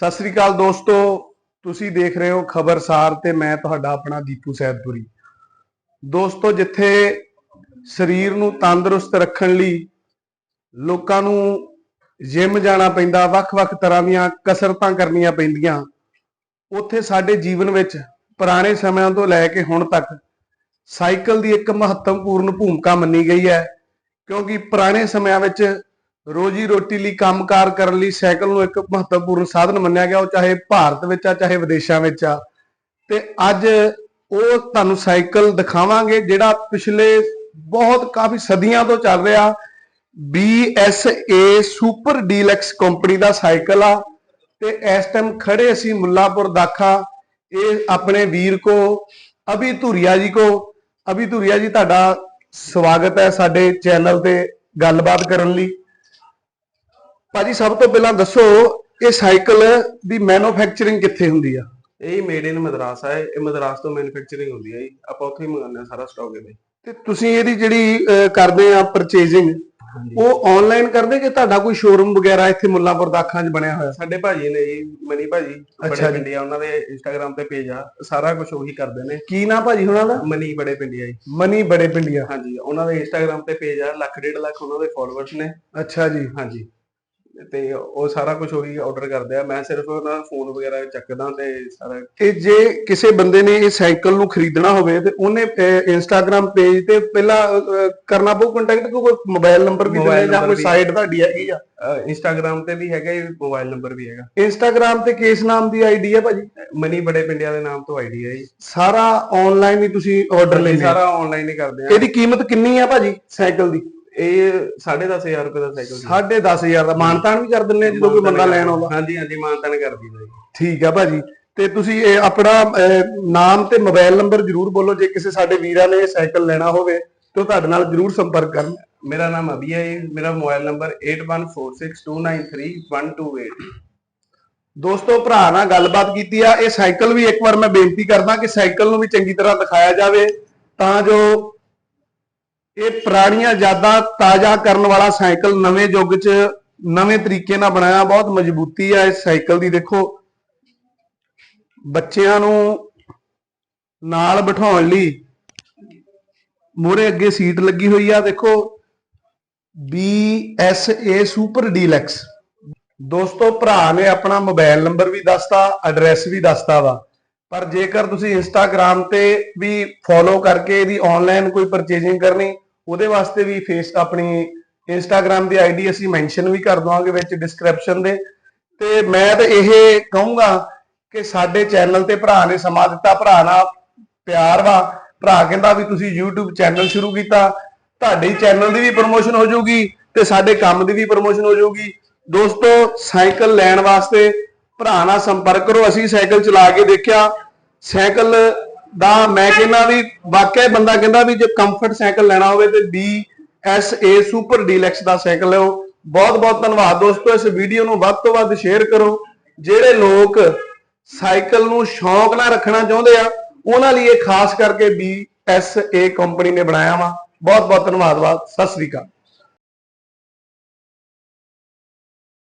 ਸਤਿ ਸ੍ਰੀ ਅਕਾਲ ਦੋਸਤੋ, ਤੁਸੀਂ ਦੇਖ ਰਹੇ ਹੋ ਖਬਰਸਾਰ ਤੇ ਮੈਂ ਤੁਹਾਡਾ ਆਪਣਾ ਦੀਪੂ ਸੈਦਪੁਰੀ। ਦੋਸਤੋ, ਜਿੱਥੇ ਸਰੀਰ ਨੂੰ ਤੰਦਰੁਸਤ ਰੱਖਣ ਲਈ ਲੋਕਾਂ ਨੂੰ ਜਿਮ ਜਾਣਾ ਪੈਂਦਾ, ਵੱਖ-ਵੱਖ ਤਰ੍ਹਾਂ ਦੀਆਂ ਕਸਰਤਾਂ ਕਰਨੀਆਂ ਪੈਂਦੀਆਂ, ਉੱਥੇ ਸਾਡੇ ਜੀਵਨ ਵਿੱਚ ਪੁਰਾਣੇ ਸਮਿਆਂ ਤੋਂ ਲੈ ਕੇ ਹੁਣ ਤੱਕ ਸਾਈਕਲ ਦੀ ਇੱਕ ਮਹੱਤਵਪੂਰਨ ਭੂਮਿਕਾ ਮੰਨੀ ਗਈ ਹੈ, ਕਿਉਂਕਿ ਪੁਰਾਣੇ ਸਮਿਆਂ ਵਿੱਚ ਰੋਜੀ ਰੋਟੀ ਲਈ ਕੰਮਕਾਰ ਕਰਨ ਲਈ ਸਾਈਕਲ ਨੂੰ ਇੱਕ ਮਹੱਤਵਪੂਰਨ ਸਾਧਨ ਮੰਨਿਆ ਗਿਆ, ਉਹ ਚਾਹੇ ਭਾਰਤ ਵਿੱਚ ਆ, ਚਾਹੇ ਵਿਦੇਸ਼ਾਂ ਵਿੱਚ ਆ। ਤੇ ਅੱਜ ਉਹ ਤੁਹਾਨੂੰ ਸਾਈਕਲ ਦਿਖਾਵਾਂਗੇ, ਜਿਹੜਾ ਪਿਛਲੇ ਬਹੁਤ ਕਾਫੀ ਸਦੀਆਂ ਤੋਂ ਚੱਲ ਰਿਹਾ। BSA ਸੁਪਰ ਡੀਲਕਸ ਕੰਪਨੀ ਦਾ ਸਾਈਕਲ ਆ, ਤੇ ਇਸ ਟਾਈਮ ਖੜੇ ਅਸੀਂ ਮੁੱਲਾਪੁਰ ਦਾਖਾ। ਇਹ ਆਪਣੇ ਵੀਰ ਕੋ ਅਭੀ ਧੁਰੀਆ ਜੀ ਕੋ। ਅਭੀ ਧੁਰੀਆ ਜੀ, ਤੁਹਾਡਾ ਸਵਾਗਤ ਹੈ ਸਾਡੇ ਚੈਨਲ ਤੇ ਗੱਲਬਾਤ ਕਰਨ ਲਈ। ਭਾਜੀ ਸਭ ਤੋਂ ਪਹਿਲਾਂ ਦੱਸੋ ਇਹ ਸਾਈਕਲ ਦੀ ਮੈਨੂਫੈਕਚਰਿੰਗ ਕਿੱਥੇ ਹੁੰਦੀ ਆ? ਇਹ ਮੇਡ ਇਨ ਮਦਰਾਸ ਹੈ ਇਹ ਮਦਰਾਸ ਤੋਂ ਮੈਨੂਫੈਕਚਰਿੰਗ ਹੁੰਦੀ ਜੀ। ਆਪਾਂ ਉੱਥੇ ਹੀ ਮੰਗਾਉਂਦੇ ਹਾਂ ਸਾਰਾ ਸਟਾਕ ਇਹਦਾ ਤੇ ਤੁਸੀਂ ਇਹਦੀ ਜਿਹੜੀ ਕਰਦੇ ਆ ਪਰਚੇਜ਼ਿੰਗ ਉਹ ਆਨਲਾਈਨ ਕਰਦੇ ਕਿ ਤੁਹਾਡਾ ਕੋਈ ਸ਼ੋਰੂਮ ਵਗੈਰਾ ਇੱਥੇ ਮੁੱਲਾਪੁਰ ਦਾਖਾਂ 'ਚ ਬਣਿਆ ਹੋਇਆ? ਸਾਡੇ ਭਾਜੀ ਨੇ ਜੀ ਮਨੀ ਭਾਜੀ ਬੜੇ। ਪਿੰਡੀਆ ਉਹਨਾਂ ਦੇ ਇੰਸਟਾਗ੍ਰam ਤੇ ਪੇਜ ਆ ਸਾਰਾ ਕੁਝ ਉਹੀ ਕਰਦੇ ਨੇ। ਕੀ ਨਾਂ ਭਾਜੀ ਉਹਨਾਂ ਦਾ? ਮਨੀ ਬੜੇ ਪਿੰਡੀਆ ਜੀ। ਮਨੀ ਬੜੇ ਪਿੰਡੀਆ ਹਾਂਜੀ ਉਹਨਾਂ ਦੇ ਇੰਸਟਾਗ੍ਰam ਤੇ ਪੇਜ ਆ ਲੱਖ ਡੇਢ ਲੱਖ ਉਹਨਾਂ ਦੇ ਫਾਲੋਅਰਸ ਨੇ। ਅੱਛਾ ਜੀ। ਹਾਂਜੀ। ਤੇ ਉਹ ਸਾਰਾ ਕੁਝ ਉਹੀ ਆਰਡਰ ਕਰਦੇ ਆ। ਮੈਂ ਸਿਰਫ ਉਹਨਾਂ ਦਾ ਫੋਨ ਵਗੈਰਾ ਚੱਕਦਾ ਤੇ ਸਾਰਾ ਤੇ ਜੇ ਕਿਸੇ ਬੰਦੇ ਨੇ ਇਹ ਸਾਈਕਲ ਨੂੰ ਖਰੀਦਣਾ ਹੋਵੇ ਤੇ ਉਹਨੇ ਇੰਸਟਾਗ੍ਰam ਪੇਜ ਤੇ ਪਹਿਲਾਂ ਕਰਨਾ ਪਊ ਕੰਟੈਕਟ ਕੋਈ ਮੋਬਾਈਲ ਨੰਬਰ ਵੀ ਦੇਣਾ ਜਾਂ ਕੋਈ। ਸਾਈਟ ਤੁਹਾਡੀ ਹੈਗੀ ਆ? ਇੰਸਟਾਗ੍ਰam ਤੇ ਵੀ ਹੈਗਾ ਮੋਬਾਈਲ ਨੰਬਰ ਵੀ ਹੈਗਾ। ਇੰਸਟਾਗ੍ਰam ਤੇ ਕਿਸ ਨਾਮ ਦੀ ਆਈਡੀ ਹੈ ਭਾਜੀ? ਮਨੀ ਬੜੇ ਪਿੰਡੀਆ ਦੇ ਨਾਮ ਤੋਂ ਆਈਡੀ ਹੈ ਜੀ। ਸਾਰਾ ਆਨਲਾਈਨ ਹੀ ਤੁਸੀਂ ਆਰਡਰ ਲੈਂਦੇ ਸਾਰਾ ਆਨਲਾਈਨ ਹੀ ਕਰਦੇ ਆ। ਇਹਦੀ ਕੀਮਤ ਕਿੰਨੀ ਆ ਭਾਜੀ ਸਾਈਕਲ ਦੀ? ਇਹ 10500 ਰੁਪਏ ਦਾ ਸਾਈਕਲ ਸੀ। 10500 ਦਾ। ਮਾਨਤਾਨ ਵੀ ਕਰ ਦਿੰਦੇ ਆ ਜਦੋਂ ਕੋਈ ਬੰਦਾ ਲੈਣ ਆਉਂਦਾ। ਹਾਂਜੀ ਹਾਂਜੀ ਮਾਨਤਾਨ ਕਰ ਦਿੰਦਾ ਜੀ। ਠੀਕ ਆ ਭਾਜੀ। ਤੇ ਤੁਸੀਂ ਇਹ ਆਪਣਾ ਨਾਮ ਤੇ ਮੋਬਾਈਲ ਨੰਬਰ ਜਰੂਰ ਬੋਲੋ ਜੇ ਕਿਸੇ ਸਾਡੇ ਵੀਰਾਂ ਨੇ ਸਾਈਕਲ ਲੈਣਾ ਹੋਵੇ ਤੇ ਤੁਹਾਡੇ ਨਾਲ ਜਰੂਰ ਸੰਪਰਕ ਕਰਨ। ਮੇਰਾ ਨਾਮ ਅਭੀ ਹੈ। ਮੇਰਾ ਮੋਬਾਈਲ ਨੰਬਰ 8146293128 ਦੋਸਤੋ ਭਰਾ ਨਾਲ ਗੱਲਬਾਤ ਕੀਤੀ ਆ। ਇਹ ਸਾਈਕਲ ਵੀ ਇੱਕ ਵਾਰ ਮੈਂ ਬੇਨਤੀ ਕਰਦਾ ਕਿ ਸਾਈਕਲ ਨੂੰ ਵੀ ਚੰਗੀ ਤਰ੍ਹਾਂ ਦਿਖਾਇਆ ਜਾਵੇ ਤਾਂ ਜੋ ਇਹ ਪੁਰਾਣੀਆਂ ਯਾਦਾਂ ਤਾਜ਼ਾ ਕਰਨ ਵਾਲਾ ਸਾਈਕਲ ਨਵੇਂ ਯੁੱਗ 'ਚ ਨਵੇਂ ਤਰੀਕੇ ਨਾਲ ਬਣਾਇਆ, ਬਹੁਤ ਮਜ਼ਬੂਤੀ ਆ ਇਸ ਸਾਈਕਲ ਦੀ, ਦੇਖੋ। ਬੱਚਿਆਂ ਨੂੰ ਨਾਲ ਬਿਠਾਉਣ ਲਈ ਮੋਰੇ ਅੱਗੇ ਸੀਟ ਲੱਗੀ ਹੋਈ ਆ, ਦੇਖੋ। BSA ਸੁਪਰ ਡੀਲੈਕਸ ਦੋਸਤੋ, ਭਰਾ ਨੇ ਆਪਣਾ ਮੋਬਾਈਲ ਨੰਬਰ ਵੀ ਦੱਸਤਾ, ਐਡਰੈਸ ਵੀ ਦੱਸਤਾ ਵਾ। ਪਰ ਜੇਕਰ ਤੁਸੀਂ ਇੰਸਟਾਗ੍ਰam ਤੇ ਵੀ ਫੋਲੋ ਕਰਕੇ ਇਹਦੀ ਆਨਲਾਈਨ ਕੋਈ ਪਰਚੇਜ਼ਿੰਗ ਕਰਨੀ, ਉਹਦੇ ਵਾਸਤੇ ਵੀ ਫੇਸ ਆਪਣੀ ਇੰਸਟਾਗ੍ਰam ਦੀ ਆਈਡੀ ਅਸੀਂ ਮੈਂਸ਼ਨ ਵੀ ਕਰ ਦਵਾਂਗੇ ਵਿੱਚ ਡਿਸਕ੍ਰਿਪਸ਼ਨ ਦੇ। ਤੇ ਮੈਂ ਤਾਂ ਇਹ ਕਹੂੰਗਾ ਕਿ ਸਾਡੇ ਚੈਨਲ ਤੇ ਭਰਾ ਨੇ ਸਮਾਂ ਦਿੱਤਾ, ਭਰਾ ਨਾਲ ਪਿਆਰ ਵਾ। ਭਰਾ ਕਹਿੰਦਾ ਵੀ ਤੁਸੀਂ YouTube ਚੈਨਲ ਸ਼ੁਰੂ ਕੀਤਾ, ਤੁਹਾਡੇ ਚੈਨਲ ਦੀ ਵੀ ਪ੍ਰੋਮੋਸ਼ਨ ਹੋ ਜਾਊਗੀ ਤੇ ਸਾਡੇ ਕੰਮ ਦੀ ਵੀ ਪ੍ਰੋਮੋਸ਼ਨ ਹੋ ਜਾਊਗੀ। ਦੋਸਤੋ ਸਾਈਕਲ ਲੈਣ ਵਾਸਤੇ ਭਰਾ ਨਾਲ ਸੰਪਰਕ ਕਰੋ। ਅਸੀਂ ਸਾਈਕਲ ਚਲਾ ਕੇ ਦੇਖਿਆ। ਸਾਈਕਲ ਦਾ ਮੈਂ ਕਹਿੰਦਾ ਵੀ ਵਾਕਿਆ ਬੰਦਾ ਕਹਿੰਦਾ ਵੀ ਜੇ ਕੰਫਰਟ ਸਾਈਕਲ ਲੈਣਾ ਹੋਵੇ ਤੇ ਏ ਸੁਪਰ ਡੀਲੈਕਸ ਦਾ ਸਾਈਕਲ ਲਓ ਬਹੁਤ ਬਹੁਤ ਧੰਨਵਾਦ ਦੋਸਤੋ। ਇਸ ਵੀਡੀਓ ਨੂੰ ਵੱਧ ਤੋਂ ਵੱਧ ਸ਼ੇਅਰ ਕਰੋ। ਜਿਹੜੇ ਲੋਕ ਸਾਈਕਲ ਨੂੰ ਸ਼ੌਂਕ ਨਾਲ ਰੱਖਣਾ ਚਾਹੁੰਦੇ ਆ, ਉਹਨਾਂ ਲਈ ਇਹ ਖਾਸ ਕਰਕੇ ਬੀ ਐੱਸ ਏ ਕੰਪਨੀ ਨੇ ਬਣਾਇਆ ਵਾ। ਬਹੁਤ ਬਹੁਤ ਧੰਨਵਾਦ ਸਤਿ ਸ੍ਰੀ ਅਕਾਲ।